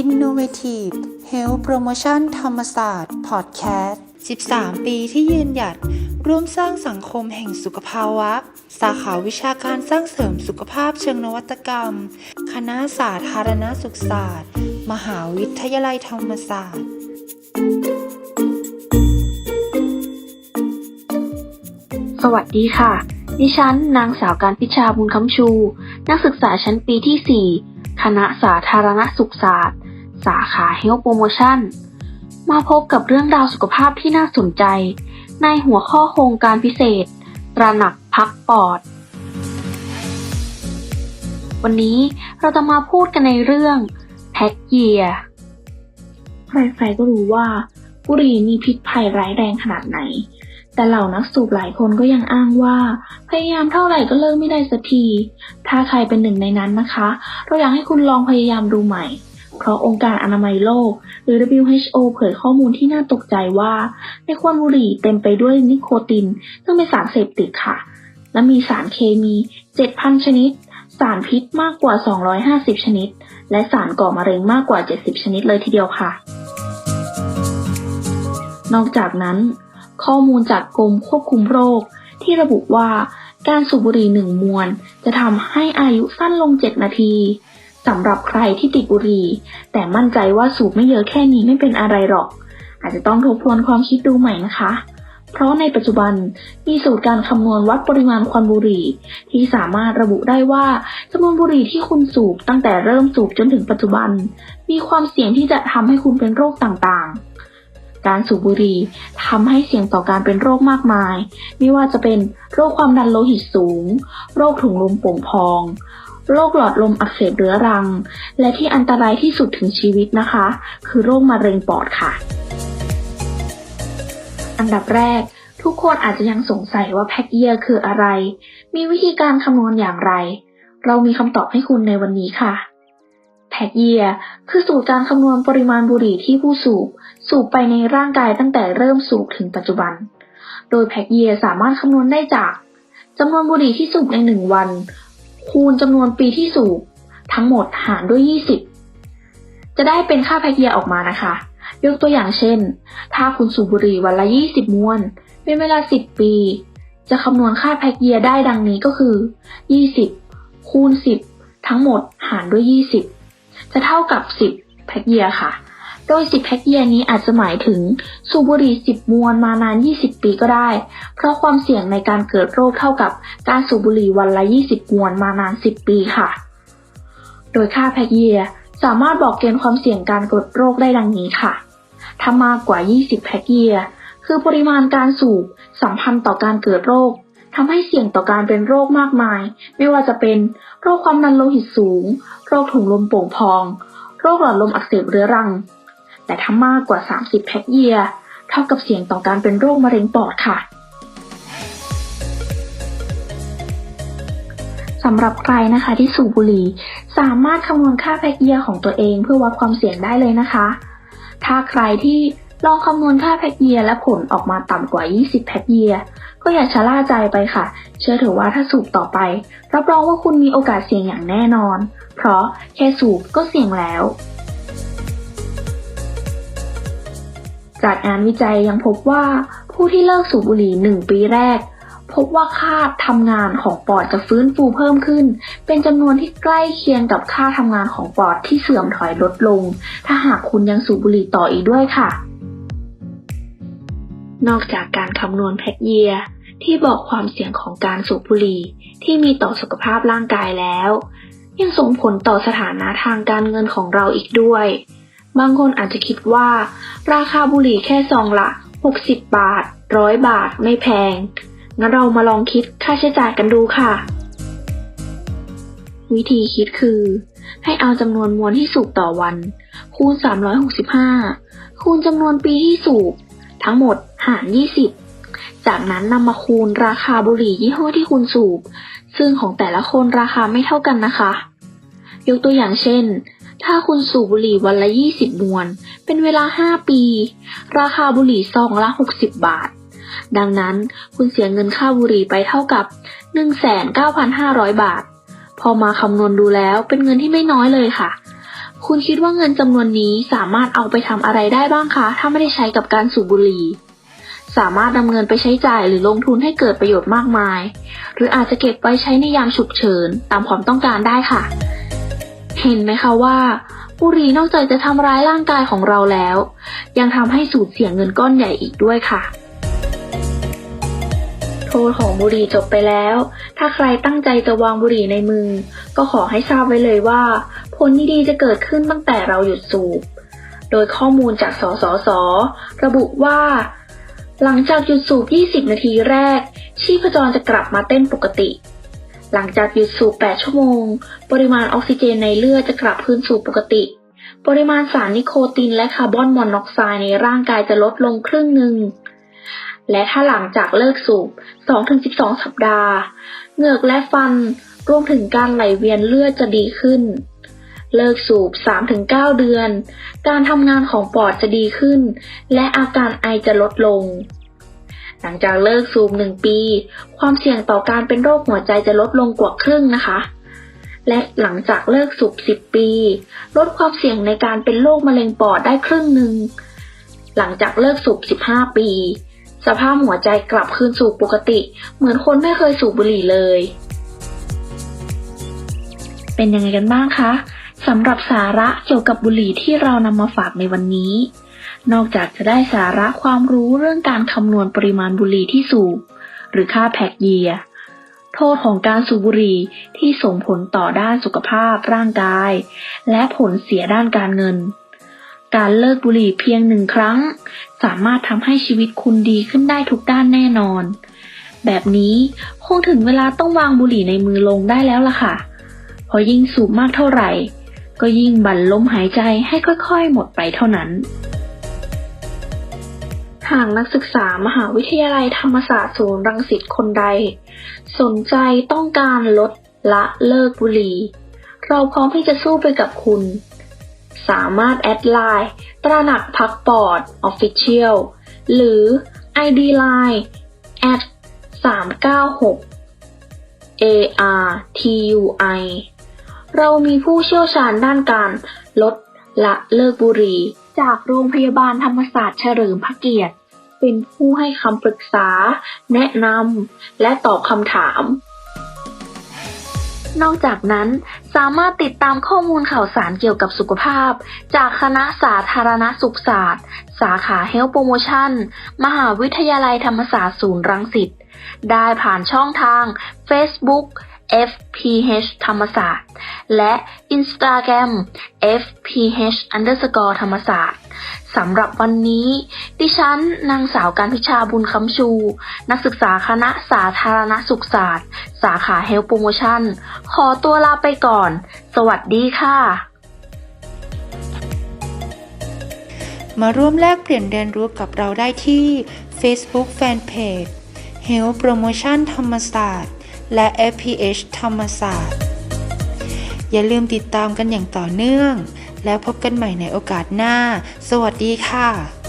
Innovative Health Promotion ธรรมศาสตร์ Podcast 13 ปีที่ยืนหยัด ร่วมสร้างสังคมแห่งสุขภาวะ สาขาวิชาการสร้างเสริมสุขภาพเชิงนวัตกรรม คณะสาธารณสุขศาสตร์ มหาวิทยาลัยธรรมศาสตร์ สวัสดีค่ะ ดิฉันนางสาวการพิชาบุญคำชู นักศึกษาชั้นปีที่ 4 คณะสาธารณสุขศาสตร์ สาขา Health Promotion มาพบกับเรื่องราวสุขภาพที่น่าสนใจ ในหัวข้อโครงการพิเศษ ตระหนักพักปอด วันนี้เราจะมาพูดกันในเรื่องแพ็กเยียใครๆก็รู้ว่าบุหรี่มีพิษภัยร้ายแรงขนาดไหน แต่เหล่านักสูบหลายคนก็ยังอ้างว่า พยายามเท่าไหร่ก็เลิกไม่ได้สักที ถ้าใครเป็นหนึ่งในนั้นนะคะ เราอยากให้คุณลองพยายามดูใหม่ เพราะองค์การอนามัยโลก หรือ WHO เผยข้อมูลที่น่าตกใจว่า ในควันบุหรี่เต็มไปด้วยนิโคติน ซึ่งเป็นสารเสพติดค่ะ และมีสารเคมี 7,000 ชนิด สารพิษมากกว่า 250 ชนิด และสารก่อมะเร็งมากกว่า 70 ชนิดเลยทีเดียวค่ะ นอกจากนั้น ข้อมูลจากกรมควบคุมโรค ที่ระบุว่าการสูบบุหรี่หนึ่งมวน จะทำให้อายุสั้นลง 7 นาที สำหรับใครที่ติดบุหรี่ แต่มั่นใจว่าสูบไม่เยอะแค่นี้ไม่เป็นอะไรหรอก อาจจะต้องทบทวนความคิดดูใหม่นะคะ เพราะในปัจจุบันมีสูตรการคำนวณวัดปริมาณควันบุหรี่ ที่สามารถระบุได้ว่าจำนวนบุหรี่ที่คุณสูบตั้งแต่เริ่มสูบจนถึงปัจจุบัน มีความเสี่ยงที่จะทำให้คุณเป็นโรคต่างๆการสูบบุหรี่ทำให้เสี่ยงต่อการเป็นโรคมากมาย ไม่ว่าจะเป็นโรคความดันโลหิตสูง โรคถุงลมโป่งพอง โรคหลอดลมอักเสบเรื้อรัง และที่อันตรายที่สุดถึงชีวิตนะคะ คือโรคมะเร็งปอดค่ะ อันดับแรก ทุกคนอาจจะยังสงสัยว่าแพ็กเยียร์คืออะไร มีวิธีการคำนวณอย่างไร เรามีคำตอบให้คุณในวันนี้ค่ะแพ็กเยียร์คือสูตรการคำนวณปริมาณบุหรี่ที่ผู้สูบ สูบไปในร่างกายตั้งแต่เริ่มสูบถึงปัจจุบัน โดยแพ็กเยียร์สามารถคำนวณได้จากจำนวนบุหรี่ที่สูบในหนึ่งวัน คูณจำนวนปีที่สูบทั้งหมดหารด้วย 20 จะได้เป็นค่าแพ็กเยียร์ออกมานะคะ ยกตัวอย่างเช่น ถ้าคุณสูบบุหรี่วันละ 20 มวน เป็นเวลา 10 ปี จะคำนวณค่าแพ็กเยียร์ได้ดังนี้ก็คือ 20 คูณ 10 ทั้งหมดหารด้วย 20 จะเท่ากับ 10 แพ็กเยียร์ค่ะ โดย 10 แพ็กเยียร์นี้อาจจะหมายถึง สูบบุหรี่ 10 มวนมานาน 20 ปีก็ได้ เพราะความเสี่ยงในการเกิดโรคเท่ากับการสูบบุหรี่วันละ 20 มวนมานาน 10 ปีค่ะ โดยค่าแพ็กเยียร์สามารถบอกเกณฑ์ความเสี่ยงการเกิดโรคได้ดังนี้ค่ะ ถ้ามากกว่า 20 แพ็กเยียร์คือปริมาณการสูบสัมพันธ์ต่อการเกิดโรคทำให้เสี่ยงต่อการเป็นโรคมากมาย ไม่ว่าจะเป็นโรคความดันโลหิตสูง โรคถุงลมโป่งพอง โรคหลอดลมอักเสบเรื้อรัง แต่ถ้ามากกว่า 30 แพ็กเยียร์เท่ากับเสี่ยงต่อการเป็นโรคมะเร็งปอดค่ะสำหรับใครนะคะที่สูบบุหรี่สามารถคำนวณค่าแพ็กเยียร์ของตัวเองเพื่อวัดความเสี่ยงได้เลยนะคะ ถ้าใครที่ลองคำนวณค่าแพ็กเยียร์และผลออกมาต่ำกว่า 20 แพ็กเยียร์ก็อย่าชะล่าใจไปค่ะ เชื่อเถอะว่าถ้าสูบต่อไป รับรองว่าคุณมีโอกาสเสี่ยงอย่างแน่นอน เพราะแค่สูบก็เสี่ยงแล้ว จากงานวิจัยยังพบว่าผู้ที่เลิกสูบบุหรี่ 1 ปีแรก พบว่าค่าทำงานของปอดจะฟื้นฟูเพิ่มขึ้น เป็นจำนวนที่ใกล้เคียงกับค่าทำงานของปอดที่เสื่อมถอยลดลง ถ้าหากคุณยังสูบบุหรี่ต่ออีกด้วยค่ะ นอกจากการคำนวณแพ็กเยียร์ที่บอกความเสี่ยงของการสูบบุหรี่ที่มีต่อสุขภาพร่างกายแล้ว ยังส่งผลต่อสถานะทางการเงินของเราอีกด้วย บางคนอาจจะคิดว่า ราคาบุหรี่แค่ซองละ 60 บาท100บาทไม่แพง งั้นเรามาลองคิดค่าใช้จ่ายกันดูค่ะ วิธีคิดคือ ให้เอาจำนวนมวนที่สูบต่อวัน คูณ 365 คูณจำนวนปีที่สูบ ทั้งหมดหาร 20 จากนั้นนำมาคูณราคาบุหรี่ยี่ห้อที่คุณสูบ ซึ่งของแต่ละคนราคาไม่เท่ากันนะคะ ยกตัวอย่างเช่น ถ้าคุณสูบบุหรี่วันละ 20 มวน เป็นเวลา 5 ปี ราคาบุหรี่ซองละ 60 บาท ดังนั้นคุณเสียเงินค่าบุหรี่ไปเท่ากับ 19,500 บาท พอมาคำนวณดูแล้วเป็นเงินที่ไม่น้อยเลยค่ะ คุณคิดว่าเงินจำนวนนี้สามารถเอาไปทำอะไรได้บ้างคะ ถ้าไม่ได้ใช้กับการสูบบุหรี่สามารถนำเงินไปใช้จ่ายหรือลงทุนให้เกิดประโยชน์มากมาย หรืออาจจะเก็บไว้ใช้ในยามฉุกเฉินตามความต้องการได้ค่ะ เห็นไหมคะว่าบุหรี่นอกจากจะทำร้ายร่างกายของเราแล้ว ยังทำให้สูญเสียเงินก้อนใหญ่อีกด้วยค่ะ โทษของบุหรี่จบไปแล้ว ถ้าใครตั้งใจจะวางบุหรี่ในมือ ก็ขอให้ทราบไว้เลยว่า ผลดีๆจะเกิดขึ้นตั้งแต่เราหยุดสูบ โดยข้อมูลจากสสส ระบุว่า หลังจากหยุดสูบ 20 นาทีแรก ชีพจรจะกลับมาเต้นปกติ หลังจากหยุดสูบ 8 ชั่วโมง ปริมาณออกซิเจนในเลือดจะกลับคืนสู่ปกติ ปริมาณสารนิโคตินและคาร์บอนมอนอกไซด์ในร่างกายจะลดลงครึ่งหนึ่ง และถ้าหลังจากเลิกสูบ 2-12 สัปดาห์ เหงือกและฟันรวมถึงการไหลเวียนเลือดจะดีขึ้น เลิกสูบ 3-9 เดือน การทำงานของปอดจะดีขึ้น และอาการไอจะลดลง หลังจากเลิกสูบ1ปี ความเสี่ยงต่อการเป็นโรคหัวใจจะลดลงกว่าครึ่งนะคะ และหลังจากเลิกสูบ 10 ปี ลดความเสี่ยงในการเป็นโรคมะเร็งปอดได้ครึ่งหนึ่ง หลังจากเลิกสูบ 15 ปี สภาพหัวใจกลับคืนสู่ปกติ เหมือนคนไม่เคยสูบบุหรี่เลย เป็นยังไงกันบ้างคะสำหรับสาระเกี่ยวกับบุหรี่ที่เรานำมาฝากในวันนี้ นอกจากจะได้สาระความรู้เรื่องการคำนวณปริมาณบุหรี่ที่สูบหรือค่าแพ็กเยีย โทษของการสูบบุหรี่ที่ส่งผลต่อด้านสุขภาพร่างกาย และผลเสียด้านการเงิน การเลิกบุหรี่เพียงหนึ่งครั้ง สามารถทำให้ชีวิตคุณดีขึ้นได้ทุกด้านแน่นอน แบบนี้คงถึงเวลาต้องวางบุหรี่ในมือลงได้แล้วล่ะค่ะเพราะยิ่งสูบมากเท่าไหร่ ก็ยิ่งบั่นลมหายใจให้ค่อยๆ หมดไปเท่านั้น หากนักศึกษามหาวิทยาลัยธรรมศาสตร์ศูนย์รังสิตคนใด สนใจต้องการลดละเลิกบุหรี่ เราพร้อมที่จะสู้ไปกับคุณ สามารถแอดไลน์ตระหนักพักปอด Official หรือ ID Line at 396 ARTUI เรามีผู้เชี่ยวชาญด้านการลดละเลิกบุหรี่ จากโรงพยาบาลธรรมศาสตร์เฉลิมพระเกียรติ เป็นผู้ให้คำปรึกษา แนะนำและตอบคำถาม นอกจากนั้นสามารถติดตามข้อมูลข่าวสารเกี่ยวกับสุขภาพ จากคณะสาธารณสุขศาสตร์ สาขา Health Promotion มหาวิทยาลัยธรรมศาสตร์ศูนย์รังสิตได้ผ่านช่องทาง Facebook FPH ธรรมศาสตร์ และ Instagram FPH underscore ธรรมศาสตร์สำหรับวันนี้ ดิฉัน นางสาวการพิชาบุญคำชู นักศึกษาคณะสาธารณสุขศาสตร์ สาขา Health Promotion ขอตัวลาไปก่อน สวัสดีค่ะ มาร่วมแลกเปลี่ยนเรียนรู้กับเราได้ที่ Facebook Fanpage Health Promotion ธรรมศาสตร์ และ FPH ธรรมศาสตร์ อย่าลืมติดตามกันอย่างต่อเนื่อง แล้วพบกันใหม่ในโอกาสหน้า สวัสดีค่ะ